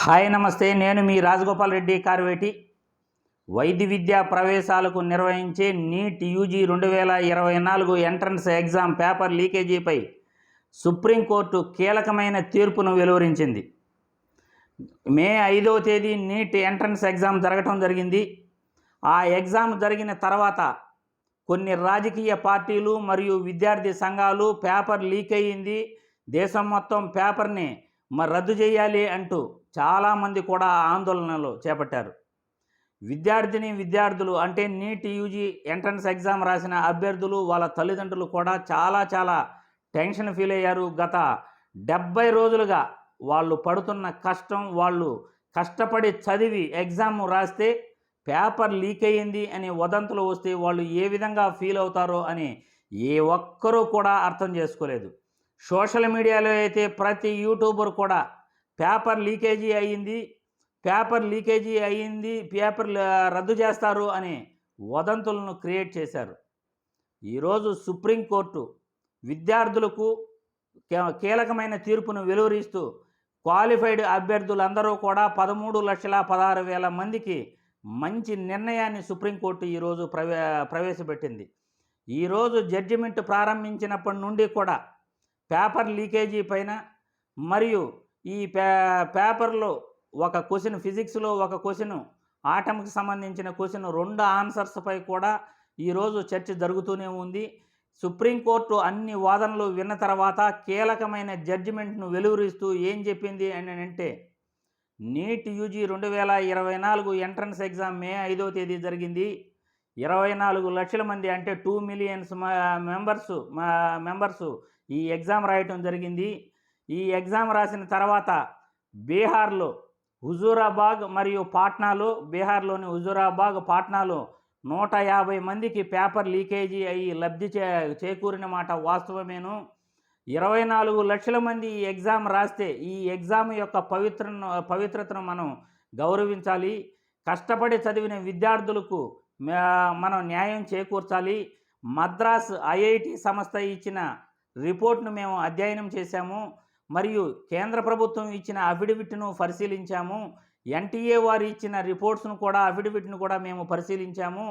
Hi నమస్తే. నేను మీ రాజగోపాల్ రెడ్డి కార్వేటి. వైద్య విద్యా ప్రవేశాలకు నిర్వహించే నీట్ యూజీ రెండు వేల ఇరవై నాలుగు ఎంట్రన్స్ ఎగ్జామ్ పేపర్ లీకేజీపై సుప్రీంకోర్టు కీలకమైన తీర్పును వెలువరించింది. మే ఐదవ తేదీ నీట్ ఎంట్రన్స్ ఎగ్జామ్ జరగటం జరిగింది. ఆ ఎగ్జామ్ జరిగిన తర్వాత కొన్ని రాజకీయ పార్టీలు మరియు విద్యార్థి సంఘాలు పేపర్ లీక్ అయ్యింది. దేశం మొత్తం పేపర్ని మరి రద్దు చేయాలి అంటూ చాలామంది కూడా ఆందోళనలు చేపట్టారు. విద్యార్థిని విద్యార్థులు అంటే నీట్ యూజీ ఎంట్రన్స్ ఎగ్జామ్ రాసిన అభ్యర్థులు వాళ్ళ తల్లిదండ్రులు కూడా చాలా చాలా టెన్షన్ ఫీల్ అయ్యారు. గత డెబ్బై రోజులుగా వాళ్ళు పడుతున్న కష్టం వాళ్ళు కష్టపడి చదివి ఎగ్జామ్ రాస్తే పేపర్ లీక్ అయ్యింది అని వదంతులు వస్తే వాళ్ళు ఏ విధంగా ఫీల్ అవుతారో అని ఏ ఒక్కరూ కూడా అర్థం చేసుకోలేదు. సోషల్ మీడియాలో అయితే ప్రతి యూట్యూబర్ కూడా పేపర్ లీకేజీ అయ్యింది పేపర్ లీకేజీ అయ్యింది పేపర్ రద్దు చేస్తారు అని వదంతులను క్రియేట్ చేశారు. ఈరోజు సుప్రీంకోర్టు విద్యార్థులకు కీలకమైన తీర్పును వెలువరిస్తూ క్వాలిఫైడ్ అభ్యర్థులందరూ కూడా పదమూడు లక్షల పదహారు వేల మందికి మంచి నిర్ణయాన్ని సుప్రీంకోర్టు ఈరోజు ప్రవే ప్రవేశపెట్టింది. ఈరోజు జడ్జిమెంట్ ప్రారంభించినప్పటి నుండి కూడా పేపర్ లీకేజీ పైన మరియు ఈ పే పేపర్లో ఒక క్వశ్చన్ ఫిజిక్స్లో ఒక క్వశ్చన్ ఆటంకి సంబంధించిన క్వశ్చన్ రెండు ఆన్సర్స్పై కూడా ఈరోజు చర్చ జరుగుతూనే ఉంది. సుప్రీంకోర్టు అన్ని వాదనలు విన్న తర్వాత కీలకమైన జడ్జిమెంట్ను వెలువరిస్తూ ఏం చెప్పింది అని అంటే నీట్ యూజీ రెండు వేల ఇరవై నాలుగు ఎంట్రన్స్ ఎగ్జామ్ మే ఐదవ తేదీ జరిగింది. ఇరవై నాలుగు లక్షల మంది అంటే టూ మిలియన్స్ మెంబర్స్ మెంబర్స్ ఈ ఎగ్జామ్ రాయటం జరిగింది. ఈ ఎగ్జామ్ రాసిన తర్వాత బీహార్లో హుజూరాబాద్ మరియు పాట్నాలో బీహార్లోని హుజూరాబాగ్ పాట్నాలో నూట యాభై మందికి పేపర్ లీకేజీ అయ్యి లబ్ధి చే చేకూరిన మాట వాస్తవమేను. ఇరవై నాలుగు లక్షల మంది ఈ ఎగ్జామ్ రాస్తే ఈ ఎగ్జామ్ యొక్క పవిత్రను పవిత్రతను మనం గౌరవించాలి. కష్టపడి చదివిన విద్యార్థులకు మనం న్యాయం చేకూర్చాలి. మద్రాస్ ఐఐటి సంస్థ ఇచ్చిన రిపోర్ట్ను మేము అధ్యయనం చేశాము. మరియు కేంద్ర ప్రభుత్వం ఇచ్చిన అఫిడవిట్ను పరిశీలించాము. ఎన్టీఏ వారు ఇచ్చిన రిపోర్ట్స్ను కూడా అఫిడవిట్ను కూడా మేము పరిశీలించాము.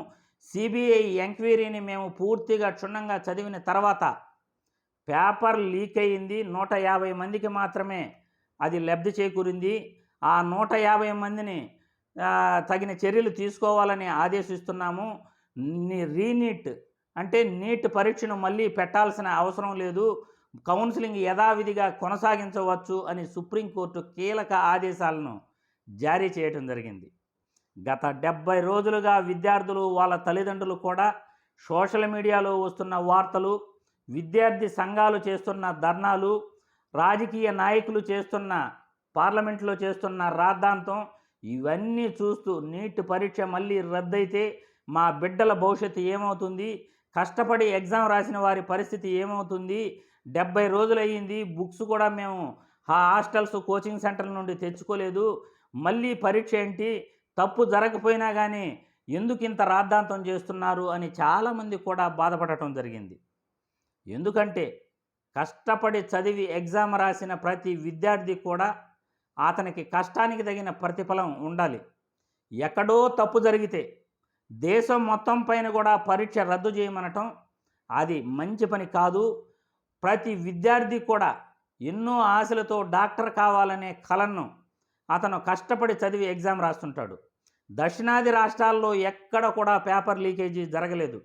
సిబిఐ ఎంక్వైరీని మేము పూర్తిగా క్షుణ్ణంగా చదివిన తర్వాత పేపర్ లీక్ అయింది. నూట యాభై మందికి మాత్రమే అది లబ్ధి చేకూరింది. ఆ నూట యాభై మందిని తగిన చర్యలు తీసుకోవాలని ఆదేశిస్తున్నాము. రీనీట్ అంటే నీట్ పరీక్షను మళ్ళీ పెట్టాల్సిన అవసరం లేదు. కౌన్సిలింగ్ యథావిధిగా కొనసాగించవచ్చు అని సుప్రీంకోర్టు కీలక ఆదేశాలను జారీ చేయటం జరిగింది. గత డెబ్బై రోజులుగా విద్యార్థులు వాళ్ళ తల్లిదండ్రులు కూడా సోషల్ మీడియాలో వస్తున్న వార్తలు విద్యార్థి సంఘాలు చేస్తున్న ధర్నాలు రాజకీయ నాయకులు చేస్తున్న పార్లమెంట్లో చేస్తున్న రాద్ధాంతం ఇవన్నీ చూస్తూ నీట్ పరీక్ష మళ్ళీ రద్దయితే మా బిడ్డల భవిష్యత్తు ఏమవుతుంది? కష్టపడి ఎగ్జామ్ రాసిన వారి పరిస్థితి ఏమవుతుంది? డెబ్బై రోజులయ్యింది. బుక్స్ కూడా మేము ఆ హాస్టల్స్ కోచింగ్ సెంటర్ నుండి తెచ్చుకోలేదు. మళ్ళీ పరీక్ష ఏంటి? తప్పు జరగకపోయినా కానీ ఎందుకు ఇంత రాద్ధాంతం చేస్తున్నారు? అని చాలామంది కూడా బాధపడటం జరిగింది. ఎందుకంటే కష్టపడి చదివి ఎగ్జామ్ రాసిన ప్రతి విద్యార్థి కూడా అతనికి కష్టానికి తగిన ప్రతిఫలం ఉండాలి. ఎక్కడో తప్పు జరిగితే దేశం మొత్తం పైన కూడా పరీక్ష రద్దు చేయమనటం అది మంచి పని కాదు. ప్రతి విద్యార్థి కూడా ఎన్నో ఆశలతో డాక్టర్ కావాలనే కలను అతను కష్టపడి చదివి ఎగ్జామ్ రాస్తుంటాడు. దక్షిణాది రాష్ట్రాల్లో ఎక్కడ కూడా పేపర్ లీకేజీ జరగలేదు.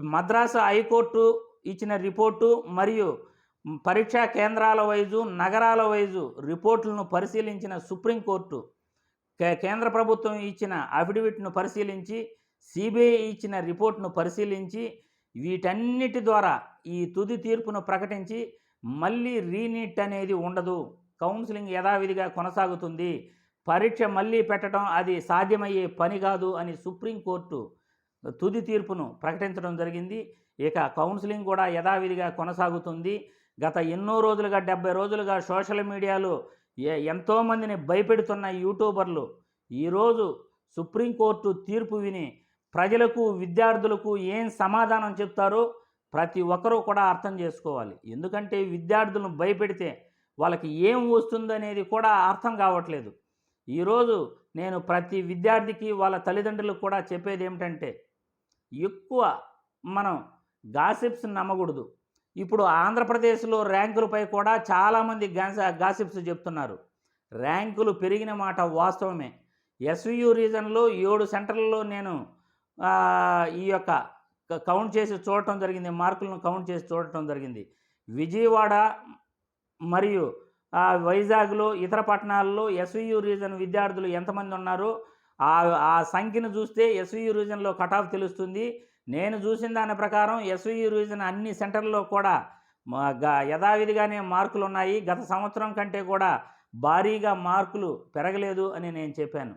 మద్రాసు హైకోర్టు ఇచ్చిన రిపోర్టు మరియు పరీక్షా కేంద్రాల వైజు నగరాల వైజు రిపోర్టులను పరిశీలించిన సుప్రీంకోర్టు కేంద్ర ప్రభుత్వం ఇచ్చిన అఫిడవిట్ను పరిశీలించి సిబిఐ ఇచ్చిన రిపోర్ట్ను పరిశీలించి వీటన్నిటి ద్వారా ఈ తుది తీర్పును ప్రకటించి మళ్ళీ రీనీట్ అనేది ఉండదు. కౌన్సిలింగ్ యథావిధిగా కొనసాగుతుంది. పరీక్ష మళ్ళీ పెట్టడం అది సాధ్యమయ్యే పని కాదు అని సుప్రీంకోర్టు తుది తీర్పును ప్రకటించడం జరిగింది. ఇక కౌన్సిలింగ్ కూడా యథావిధిగా కొనసాగుతుంది. గత ఎన్నో రోజులుగా డెబ్బై రోజులుగా సోషల్ మీడియాలో ఎంతోమందిని భయపెడుతున్న యూట్యూబర్లు ఈరోజు సుప్రీంకోర్టు తీర్పు విని ప్రజలకు విద్యార్థులకు ఏం సమాధానం చెప్తారో ప్రతి ఒక్కరూ కూడా అర్థం చేసుకోవాలి. ఎందుకంటే విద్యార్థులను భయపెడితే వాళ్ళకి ఏం వస్తుందనేది కూడా అర్థం కావట్లేదు. ఈరోజు నేను ప్రతి విద్యార్థికి వాళ్ళ తల్లిదండ్రులకు కూడా చెప్పేది ఏమిటంటే ఎక్కువ మనం గాసిప్స్ నమ్మకూడదు. ఇప్పుడు ఆంధ్రప్రదేశ్లో ర్యాంకులపై కూడా చాలామంది గాస గాసిప్స్ చెప్తున్నారు. ర్యాంకులు పెరిగిన మాట వాస్తవమే. ఎస్వియు రీజన్లో ఏడు సెంటర్లలో నేను ఈ యొక్క కౌంట్ చేసి చూడటం జరిగింది. మార్కులను కౌంట్ చేసి చూడటం జరిగింది. విజయవాడ మరియు వైజాగ్లో ఇతర పట్టణాల్లో ఎస్వియు రీజన్ విద్యార్థులు ఎంతమంది ఉన్నారో? ఆ సంఖ్యను చూస్తే ఎస్వియు రీజన్లో కట్ ఆఫ్ తెలుస్తుంది. నేను చూసిన దాని ప్రకారం ఎస్వీ రీజన్ అన్ని సెంటర్లలో కూడా మా గ- యథావిధిగానే మార్కులు ఉన్నాయి. గత సంవత్సరం కంటే కూడా భారీగా మార్కులు పెరగలేదు అని నేను చెప్పాను.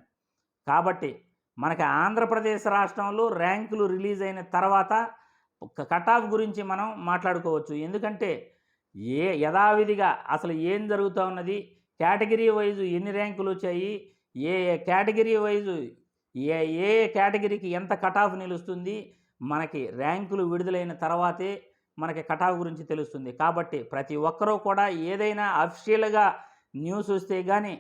కాబట్టి మనకి ఆంధ్రప్రదేశ్ రాష్ట్రంలో ర్యాంకులు రిలీజ్ అయిన తర్వాత ఒక కట్ ఆఫ్ గురించి మనం మాట్లాడుకోవచ్చు. ఎందుకంటే ఏ యథావిధిగా అసలు ఏం జరుగుతూ ఉన్నది? కేటగిరీ వైజు ఎన్ని ర్యాంకులు వచ్చాయి? ఏ ఏ కేటగిరీ వైజు ఏ ఏ కేటగిరీకి ఎంత కట్ ఆఫ్ నిలుస్తుంది? మనకి ర్యాంకులు విడుదలైన తర్వాతే మనకి కటావు గురించి తెలుస్తుంది. కాబట్టి ప్రతి ఒక్కరూ కూడా ఏదైనా అఫిషియల్గా న్యూస్ వస్తే కానీ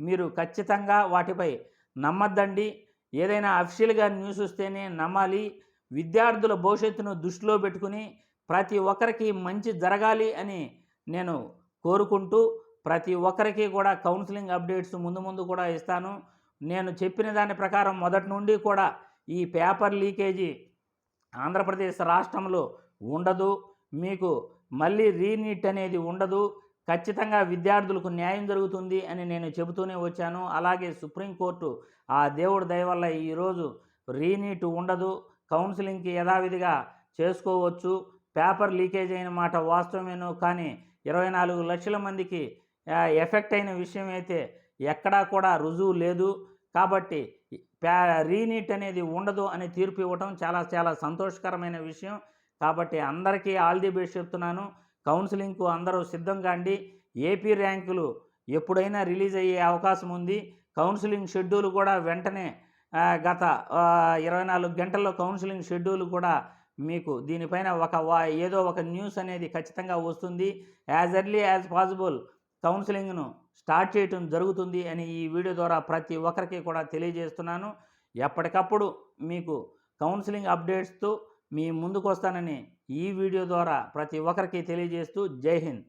మీరు ఖచ్చితంగా వాటిపై నమ్మద్దండి. ఏదైనా అఫిషియల్గా న్యూస్ వస్తేనే నమ్మాలి. విద్యార్థుల భవిష్యత్తును దృష్టిలో పెట్టుకుని ప్రతి ఒక్కరికి మంచి జరగాలి అని నేను కోరుకుంటూ ప్రతి ఒక్కరికి కూడా కౌన్సిలింగ్ అప్డేట్స్ ముందు ముందు కూడా ఇస్తాను. నేను చెప్పిన దాని ప్రకారం మొదటి నుండి కూడా ఈ పేపర్ లీకేజీ ఆంధ్రప్రదేశ్ రాష్ట్రంలో ఉండదు. మీకు మళ్ళీ రీనీట్ అనేది ఉండదు. ఖచ్చితంగా విద్యార్థులకు న్యాయం జరుగుతుంది అని నేను చెబుతూనే వచ్చాను. అలాగే సుప్రీంకోర్టు ఆ దేవుడి దయ వల్ల ఈరోజు రీనీట్ ఉండదు. కౌన్సిలింగ్కి యథావిధిగా చేసుకోవచ్చు. పేపర్ లీకేజ్ అయిన మాట వాస్తవమేనో కానీ ఇరవై నాలుగు లక్షల మందికి ఎఫెక్ట్ అయిన విషయం అయితే ఎక్కడా కూడా రుజువు లేదు. కాబట్టి ప్యా రీనీట్ అనేది ఉండదు అని తీర్పు ఇవ్వటం చాలా చాలా సంతోషకరమైన విషయం. కాబట్టి అందరికీ ఆల్ ది బెస్ట్ చెప్తున్నాను. కౌన్సిలింగ్కు అందరూ సిద్ధంగా అండి ఏపీ ర్యాంకులు ఎప్పుడైనా రిలీజ్ అయ్యే అవకాశం ఉంది. కౌన్సిలింగ్ షెడ్యూల్ కూడా వెంటనే గత ఇరవై నాలుగు గంటల్లో కౌన్సిలింగ్ షెడ్యూల్ కూడా మీకు దీనిపైన ఒక వా- ఏదో ఒక న్యూస్ అనేది ఖచ్చితంగా వస్తుంది. యాజ్ ఎర్లీ యాజ్ పాసిబుల్ కౌన్సిలింగ్ను స్టార్ట్ చేయటం జరుగుతుంది అని ఈ వీడియో ద్వారా ప్రతి ఒక్కరికి కూడా తెలియజేస్తున్నాను. ఎప్పటికప్పుడు మీకు కౌన్సిలింగ్ అప్డేట్స్తో మీ ముందుకు వస్తానని ఈ వీడియో ద్వారా ప్రతి ఒక్కరికి తెలియజేస్తూ జై హింద్.